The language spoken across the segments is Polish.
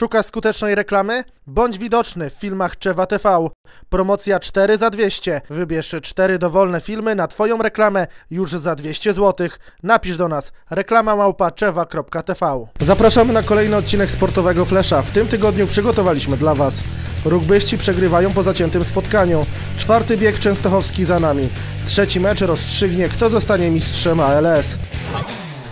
Szukasz skutecznej reklamy? Bądź widoczny w filmach Czewa TV. Promocja 4 za 200. Wybierz 4 dowolne filmy na Twoją reklamę już za 200 zł. Napisz do nas reklama małpa czewa.tv. Zapraszamy na kolejny odcinek sportowego Flesza. W tym tygodniu przygotowaliśmy dla Was. Rugbyści przegrywają po zaciętym spotkaniu. Czwarty bieg częstochowski za nami. Trzeci mecz rozstrzygnie, kto zostanie mistrzem ALS.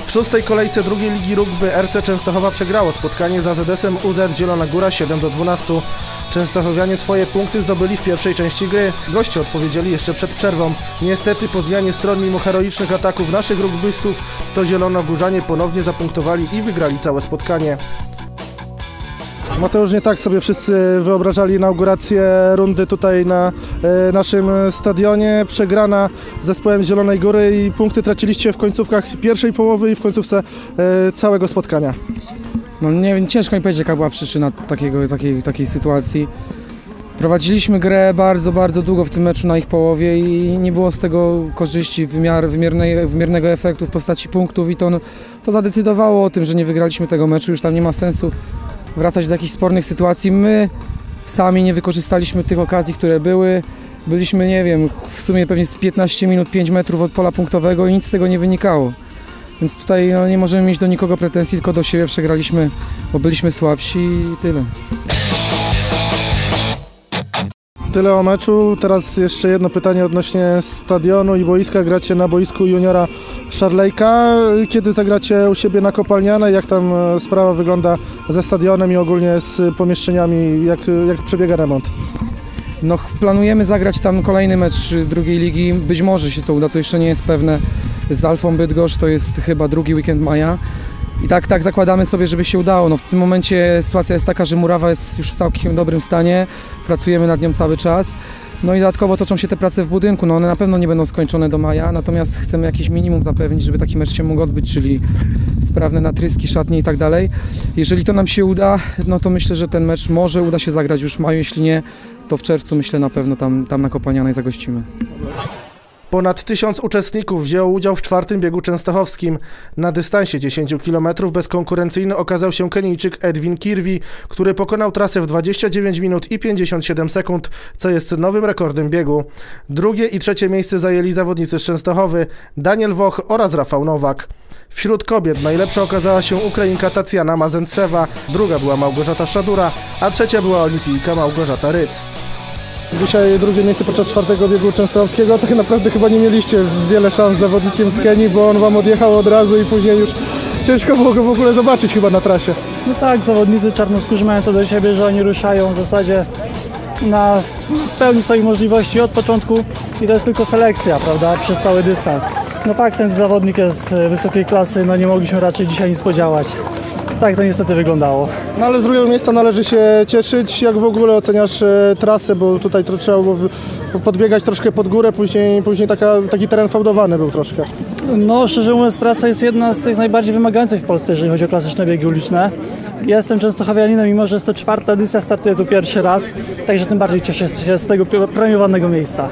W szóstej kolejce drugiej ligi rugby RC Częstochowa przegrało spotkanie z AZS-em UZ Zielona Góra 7 do 12. Częstochowianie swoje punkty zdobyli w pierwszej części gry. Goście odpowiedzieli jeszcze przed przerwą. Niestety po zmianie stron mimo heroicznych ataków naszych rugbystów to zielonogórzanie ponownie zapunktowali i wygrali całe spotkanie. Mateusz, nie tak sobie wszyscy wyobrażali inaugurację rundy tutaj na e, naszym stadionie. Przegrana z zespołem Zielonej Góry i punkty traciliście w końcówkach pierwszej połowy i w końcówce e, całego spotkania. No nie ciężko mi powiedzieć jaka była przyczyna takiego, takiej, takiej sytuacji. Prowadziliśmy grę bardzo, bardzo długo w tym meczu na ich połowie i nie było z tego korzyści, wymiar, wymiernej, wymiernego efektu w postaci punktów i to, to zadecydowało o tym, że nie wygraliśmy tego meczu, już tam nie ma sensu wracać do jakichś spornych sytuacji. My sami nie wykorzystaliśmy tych okazji, które były. Byliśmy, nie wiem, w sumie pewnie z 15 minut 5 metrów od pola punktowego i nic z tego nie wynikało. Więc tutaj no, nie możemy mieć do nikogo pretensji, tylko do siebie przegraliśmy, bo byliśmy słabsi i tyle. Tyle o meczu. Teraz jeszcze jedno pytanie odnośnie stadionu i boiska. Gracie na boisku juniora Szarlejka. Kiedy zagracie u siebie na Kopalniane? Jak tam e, sprawa wygląda ze stadionem i ogólnie z pomieszczeniami? Jak, jak przebiega remont? No, planujemy zagrać tam kolejny mecz drugiej ligi. Być może się to uda, to jeszcze nie jest pewne. Z Alfą Bydgoszcz to jest chyba drugi weekend maja. I tak, tak zakładamy sobie, żeby się udało. No, w tym momencie sytuacja jest taka, że murawa jest już w całkiem dobrym stanie. Pracujemy nad nią cały czas. No i dodatkowo toczą się te prace w budynku. No one na pewno nie będą skończone do maja, natomiast chcemy jakiś minimum zapewnić, żeby taki mecz się mógł odbyć, czyli sprawne natryski, szatnie i tak dalej. Jeżeli to nam się uda, no to myślę, że ten mecz może uda się zagrać już w maju, jeśli nie, to w czerwcu myślę na pewno tam, tam na Kopalnianej zagościmy. Ponad tysiąc uczestników wzięło udział w czwartym biegu częstochowskim. Na dystansie 10 km bezkonkurencyjny okazał się Kenijczyk Edwin Kirwi, który pokonał trasę w 29 minut i 57 sekund, co jest nowym rekordem biegu. Drugie i trzecie miejsce zajęli zawodnicy z Częstochowy, Daniel Woch oraz Rafał Nowak. Wśród kobiet najlepsza okazała się Ukrainka Tacjana Mazentsewa, druga była Małgorzata Szadura, a trzecia była olimpijka Małgorzata Ryc. Dzisiaj drugie miejsce podczas czwartego biegu częstochowskiego. Tak naprawdę chyba nie mieliście wiele szans z zawodnikiem z Kenii, bo on wam odjechał od razu i później już ciężko było go w ogóle zobaczyć chyba na trasie. No tak, zawodnicy czarnoskórzy mają to do siebie, że oni ruszają w zasadzie na pełni swoich możliwości od początku i to jest tylko selekcja, prawda, przez cały dystans. No tak, ten zawodnik jest wysokiej klasy, no nie mogliśmy raczej dzisiaj nic podziałać tak to niestety wyglądało. No ale z drugiego miejsca należy się cieszyć. Jak w ogóle oceniasz e, trasę, bo tutaj to trzeba było podbiegać troszkę pod górę, później, później taka, taki teren fałdowany był troszkę. No szczerze mówiąc trasa jest jedna z tych najbardziej wymagających w Polsce, jeżeli chodzi o klasyczne biegi uliczne. Ja jestem częstochowianinem, mimo że jest to czwarta edycja, startuję tu pierwszy raz, także tym bardziej cieszę się z tego premiowanego miejsca.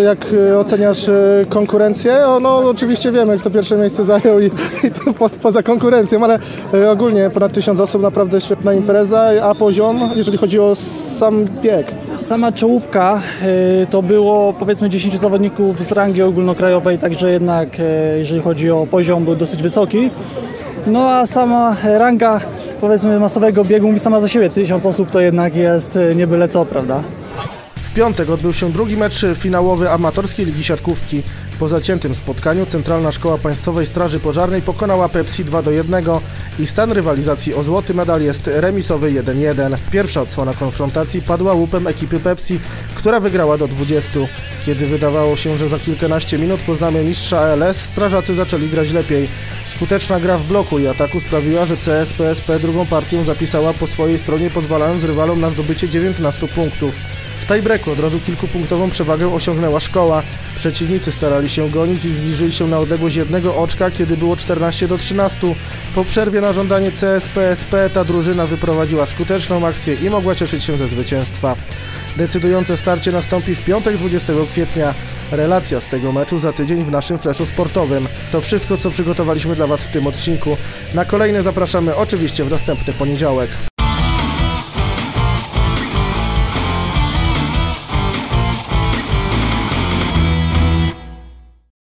Jak e, oceniasz e, konkurencję? No oczywiście wiemy, kto pierwsze miejsce zajął i, i po, poza konkurencją, ale e, ogólnie ponad tysiąc osób, naprawdę świetna impreza, a poziom, jeżeli chodzi o sam bieg? Sama czołówka to było powiedzmy 10 zawodników z rangi ogólnokrajowej, także jednak jeżeli chodzi o poziom był dosyć wysoki. No a sama ranga powiedzmy masowego biegu mówi sama za siebie, tysiąc osób to jednak jest nie byle co, prawda? Piątek odbył się drugi mecz finałowy amatorskiej ligi siatkówki. Po zaciętym spotkaniu Centralna Szkoła Państwowej Straży Pożarnej pokonała Pepsi 2 do 1 i stan rywalizacji o złoty medal jest remisowy 1-1. Pierwsza odsłona konfrontacji padła łupem ekipy Pepsi, która wygrała do 20. Kiedy wydawało się, że za kilkanaście minut poznamy mistrza ALS, strażacy zaczęli grać lepiej. Skuteczna gra w bloku i ataku sprawiła, że CSPSP drugą partię zapisała po swojej stronie, pozwalając rywalom na zdobycie 19 punktów. W tiebreaku od razu kilkupunktową przewagę osiągnęła szkoła. Przeciwnicy starali się gonić i zbliżyli się na odległość jednego oczka, kiedy było 14 do 13. Po przerwie na żądanie CSPSP ta drużyna wyprowadziła skuteczną akcję i mogła cieszyć się ze zwycięstwa. Decydujące starcie nastąpi w piątek 20 kwietnia. Relacja z tego meczu za tydzień w naszym fleszu sportowym. To wszystko, co przygotowaliśmy dla Was w tym odcinku. Na kolejny zapraszamy oczywiście w następny poniedziałek.